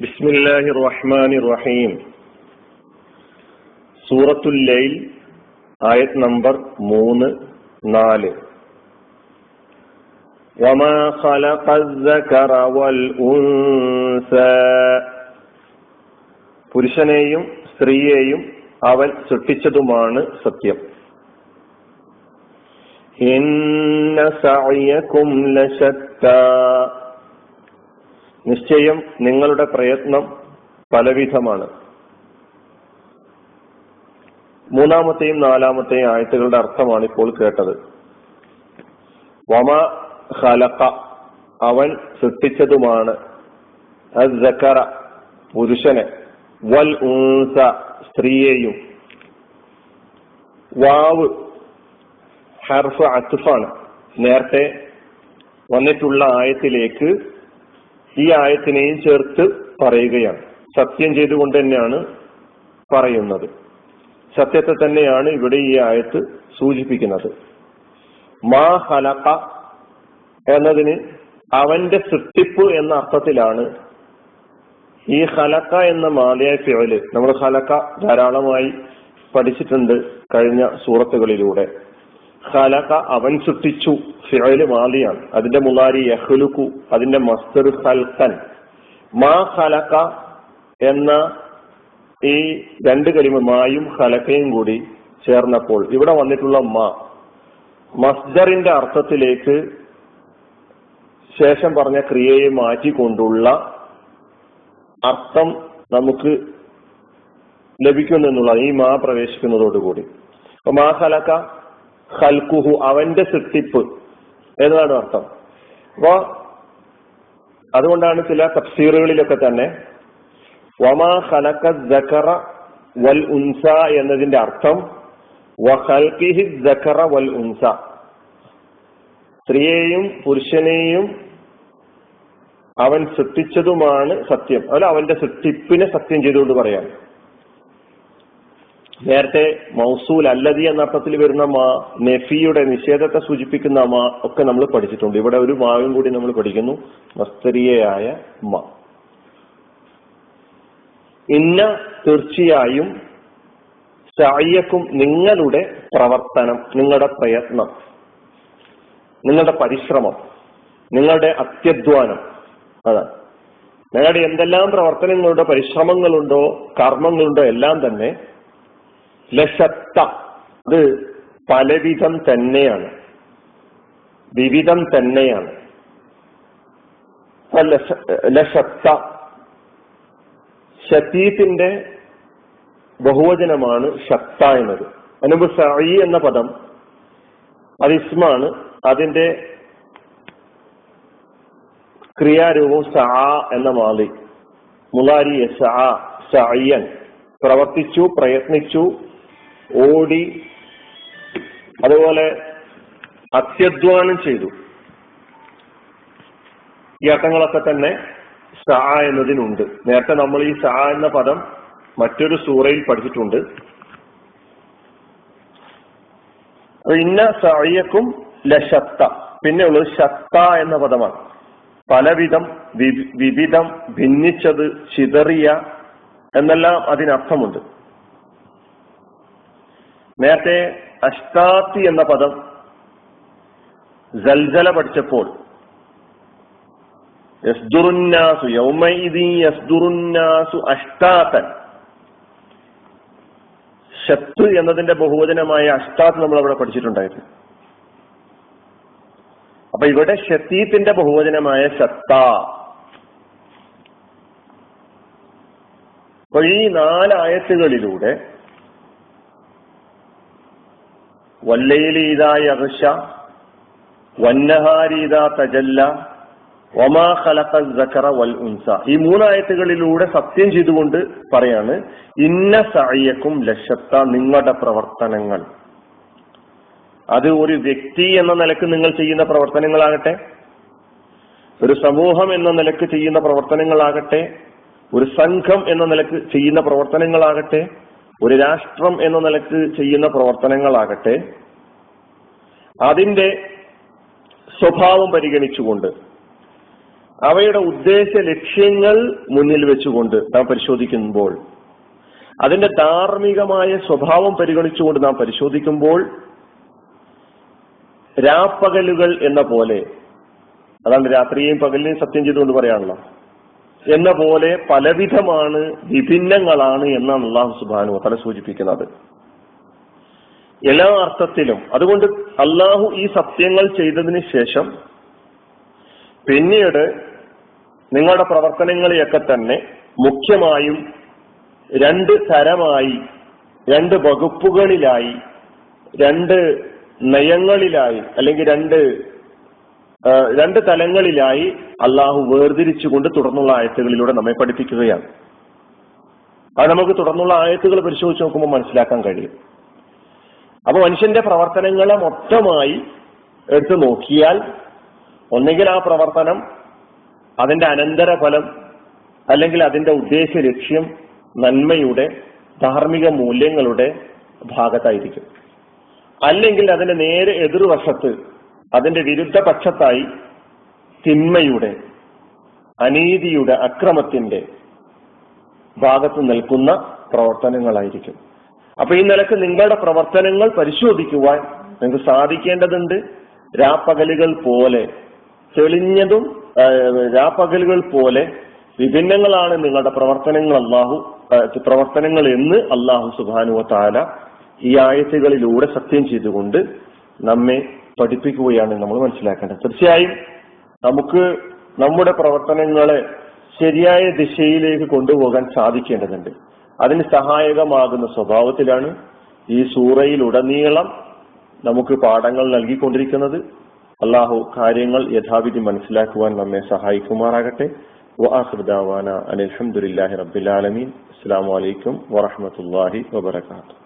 بسم الله الرحمن الرحيم സൂറത്തുൽ ലൈൽ ആയത് നമ്പർ മൂന്ന് നാല് وما خلق الذكر والأنثى പുരുഷനെയും സ്ത്രീയെയും അവൻ സൃഷ്ടിച്ചതുമാണ് സത്യം ഇന്ന സഅയകും ലശത്താ നിശ്ചയം നിങ്ങളുടെ പ്രയത്നം പലവിധമാണ്. മൂന്നാമത്തെയും നാലാമത്തെയും ആയത്തുകളുടെ അർത്ഥമാണ് ഇപ്പോൾ കേട്ടത്. വമ ഖലഖ അവൻ സൃഷ്ടിച്ചതുമാണ്. പുരുഷനെ. വൽ ഉൻസ സ്ത്രീയെയും. വാവ് ഹർഫ് അത്തുഫാണ്. നേരത്തെ വന്നിട്ടുള്ള ആയത്തിലേക്ക് ഈ ആയത്തിനെയും ചേർത്ത് പറയുകയാണ്. സത്യം ചെയ്തുകൊണ്ട് തന്നെയാണ് പറയുന്നത്. സത്യത്തെ തന്നെയാണ് ഇവിടെ ഈ ആയത്ത് സൂചിപ്പിക്കുന്നത്. മാ ഹലക എന്നതിന് അവന്റെ സൃഷ്ടിപ്പ് എന്ന അർത്ഥത്തിലാണ് ഈ ഹലക്ക എന്ന മാലയായ ഫിയൽ നമ്മൾ ഹലക്ക ധാരാളമായി പഠിച്ചിട്ടുണ്ട് കഴിഞ്ഞ സൂറത്തുകളിലൂടെ. ഖലക അവൻ സൃഷ്ടിച്ചു ഫിഴൽ മാലിയാണ് അതിന്റെ മുലാരി യഹ്ലുക്കു അതിന്റെ മസ്തർ ഹൽക്കൻ മാ ഖലക എന്ന ഈ രണ്ട് കരിമ മായും ഖലക്കയും കൂടി ചേർന്നപ്പോൾ ഇവിടെ വന്നിട്ടുള്ള മാ മസ്ദറിന്റെ അർത്ഥത്തിലേക്ക് ശേഷം പറഞ്ഞ ക്രിയയെ മാറ്റിക്കൊണ്ടുള്ള അർത്ഥം നമുക്ക് ലഭിക്കുന്നെന്നുള്ള ഈ മാ പ്രവേശിക്കുന്നതോടുകൂടി. അപ്പൊ മാ ഖലക ഖൽക്കുഹു അവന്റെ സൃഷ്ടിപ്പ്. എന്നതാണ് അർത്ഥം? അപ്പോ അതുകൊണ്ടാണ് ചില തഫ്സീറുകളിലൊക്കെ തന്നെ വമാ ഖലക ദക്കറ വൽ ഉൻസ എന്നതിന്റെ അർത്ഥം വഖൽഖിഹി ദക്കറ വൽ ഉൻസ. സ്ത്രീയെയും പുരുഷനെയും അവൻ സൃഷ്ടിച്ചതുമാണ് സത്യം. അല്ല അവന്റെ സൃഷ്ടിപ്പിനെ സത്യം ചെയ്തുകൊണ്ട് പറയാം. നേരത്തെ മൗസൂൽ അല്ലതി എന്ന അർത്ഥത്തിൽ വരുന്ന മാ നെഫിയുടെ നിഷേധത്തെ സൂചിപ്പിക്കുന്ന മാ ഒക്കെ നമ്മൾ പഠിച്ചിട്ടുണ്ട്. ഇവിടെ ഒരു മാവും കൂടി നമ്മൾ പഠിക്കുന്നു. മസ്തരിയായ മാ. ഇന്ന തീർച്ചയായും സായിയക്കും നിങ്ങളുടെ പ്രവർത്തനം നിങ്ങളുടെ പ്രയത്നം നിങ്ങളുടെ പരിശ്രമം നിങ്ങളുടെ അത്യധ്വാനം അതാണ് നിങ്ങളുടെ എന്തെല്ലാം പ്രവർത്തനങ്ങളുണ്ടോ പരിശ്രമങ്ങളുണ്ടോ കർമ്മങ്ങളുണ്ടോ എല്ലാം തന്നെ ലശത്ത. അത് പലവിധം തന്നെയാണ്. വിവിധം തന്നെയാണ്. ലശത്ത ഷത്തീത്തിന്റെ ബഹുവചനമാണ് ഷത്ത എന്നത്. അനുബ് സഈ എന്ന പദം അത് ഇസ്മാണ്. അതിന്റെ ക്രിയാരൂപം സ എന്ന മാലി മുലാരി സആ സഅയ്യൻ പ്രവർത്തിച്ചു പ്രയത്നിച്ചു ഓടി അതുപോലെ അത്യധ്വാനം ചെയ്തു. ഈ അർത്ഥങ്ങളൊക്കെ തന്നെ സ എന്നതിനുണ്ട്. നേരത്തെ നമ്മൾ ഈ സ എന്ന പദം മറ്റൊരു സൂറയിൽ പഠിച്ചിട്ടുണ്ട്. ഇന്ന സയക്കും ലശത്ത. പിന്നെ ഉള്ളത് ശത്ത എന്ന പദമാണ്. പലവിധം വിവിധം ഭിന്നിച്ചത് ചിതറിയ എന്നെല്ലാം അതിനർത്ഥമുണ്ട്. നേരത്തെ അഷ്ടാത്തി എന്ന പദം ജൽജല പഠിച്ചപ്പോൾ യസ്ദുറുന്നാസു യൗമൈദി യസ്ദുറുന്നാസു അഷ്ടാത്തൻ ഷത്ത് എന്നതിന്റെ ബഹുവചനമായ അഷ്ടാത്ത് നമ്മൾ അവിടെ പഠിച്ചിട്ടുണ്ടായിരുന്നു. അപ്പൊ ഇവിടെ ഷത്തീത്തിന്റെ ബഹുവചനമായ ശത്ത. അപ്പൊ ഈ നാലായത്തുകളിലൂടെ തജല്ല സക്കറ വൽ ഉൻസ. ഈ മൂന്നായത്തുകളിലൂടെ സത്യം ചെയ്തുകൊണ്ട് പറയാണ് ഇന്ന സഅയക്കും ലക്ഷത്ത നിങ്ങളുടെ പ്രവർത്തനങ്ങൾ. അത് ഒരു വ്യക്തി എന്ന നിലയ്ക്ക് നിങ്ങൾ ചെയ്യുന്ന പ്രവർത്തനങ്ങളാകട്ടെ ഒരു സമൂഹം എന്ന നിലയ്ക്ക് ചെയ്യുന്ന പ്രവർത്തനങ്ങളാകട്ടെ ഒരു സംഘം എന്ന നിലയ്ക്ക് ചെയ്യുന്ന പ്രവർത്തനങ്ങളാകട്ടെ ഒരു രാഷ്ട്രം എന്ന നിലയ്ക്ക് ചെയ്യുന്ന പ്രവർത്തനങ്ങളാകട്ടെ അതിന്റെ സ്വഭാവം പരിഗണിച്ചുകൊണ്ട് അവയുടെ ഉദ്ദേശ ലക്ഷ്യങ്ങൾ മുന്നിൽ വെച്ചുകൊണ്ട് നാം പരിശോധിക്കുമ്പോൾ അതിന്റെ ധാർമ്മികമായ സ്വഭാവം പരിഗണിച്ചുകൊണ്ട് നാം പരിശോധിക്കുമ്പോൾ രാപ്പകലുകൾ എന്ന പോലെ അതാണ് രാത്രിയെയും പകലിനെയും സത്യം ചെയ്തുകൊണ്ട് പറയാണല്ലോ എന്ന പോലെ പലവിധമാണ് വിഭിന്നങ്ങളാണ് എന്നാണ് അള്ളാഹു സുബാനു തല സൂചിപ്പിക്കുന്നത്. എല്ലാ അർത്ഥത്തിലും അതുകൊണ്ട് അള്ളാഹു ഈ സത്യങ്ങൾ ചെയ്തതിന് ശേഷം പിന്നീട് നിങ്ങളുടെ പ്രവർത്തനങ്ങളെയൊക്കെ തന്നെ മുഖ്യമായും രണ്ട് തരമായി രണ്ട് വകുപ്പുകളിലായി രണ്ട് നയങ്ങളിലായി അല്ലെങ്കിൽ രണ്ട് രണ്ട് തലങ്ങളിലായി അള്ളാഹു വേർതിരിച്ചുകൊണ്ട് തുടർന്നുള്ള ആയത്തുകളിലൂടെ നമ്മെ പഠിപ്പിക്കുകയാണ്. അത് നമുക്ക് തുടർന്നുള്ള ആയത്തുകൾ പരിശോധിച്ച് നോക്കുമ്പോൾ മനസ്സിലാക്കാൻ കഴിയും. അപ്പൊ മനുഷ്യന്റെ പ്രവർത്തനങ്ങളെ മൊത്തമായി എടുത്തു നോക്കിയാൽ ഒന്നെങ്കിൽ ആ പ്രവർത്തനം അതിന്റെ അനന്തര ഫലം അല്ലെങ്കിൽ അതിന്റെ ഉദ്ദേശ ലക്ഷ്യം നന്മയുടെ ധാർമ്മിക മൂല്യങ്ങളുടെ ഭാഗത്തായിരിക്കും. അല്ലെങ്കിൽ അതിന്റെ നേരെ എതിർവശത്ത് അതിന്റെ വിരുദ്ധ പക്ഷത്തായി തിന്മയുടെ അനീതിയുടെ അക്രമത്തിന്റെ ഭാഗത്ത് നിൽക്കുന്ന പ്രവർത്തനങ്ങളായിരിക്കും. അപ്പൊ ഈ നിലയ്ക്ക് നിങ്ങളുടെ പ്രവർത്തനങ്ങൾ പരിശോധിക്കുവാൻ നിങ്ങൾക്ക് സാധിക്കേണ്ടതുണ്ട് രാപ്പകലുകൾ പോലെ തെളിഞ്ഞതും രാപ്പകലുകൾ പോലെ വിഭിന്നങ്ങളാണ് നിങ്ങളുടെ പ്രവർത്തനങ്ങൾ അള്ളാഹു പ്രവർത്തനങ്ങൾ എന്ന് അള്ളാഹു സുബാനുവ താല ഈ ആയത്തുകളിലൂടെ സത്യം ചെയ്തുകൊണ്ട് നമ്മെ പഠിപ്പിക്കുകയാണ് നമ്മൾ മനസ്സിലാക്കേണ്ടത്. തീർച്ചയായും നമുക്ക് നമ്മുടെ പ്രവർത്തനങ്ങളെ ശരിയായ ദിശയിലേക്ക് കൊണ്ടുപോകാൻ സാധിക്കേണ്ടതുണ്ട്. അതിന് സഹായകമാകുന്ന സ്വഭാവത്തിലാണ് ഈ സൂറയിലുടനീളം നമുക്ക് പാഠങ്ങൾ നൽകിക്കൊണ്ടിരിക്കുന്നത്. അള്ളാഹു കാര്യങ്ങൾ യഥാവിധി മനസ്സിലാക്കുവാൻ നമ്മെ സഹായിക്കുമാറാകട്ടെ. വാഹൃദാവാന അനിൽഹമുല്ലാഹി റബ്ബിലാലമീൻ അസ്സാം വലൈക്കും വറഹമത്തല്ലാഹി വബർക്കാത്തു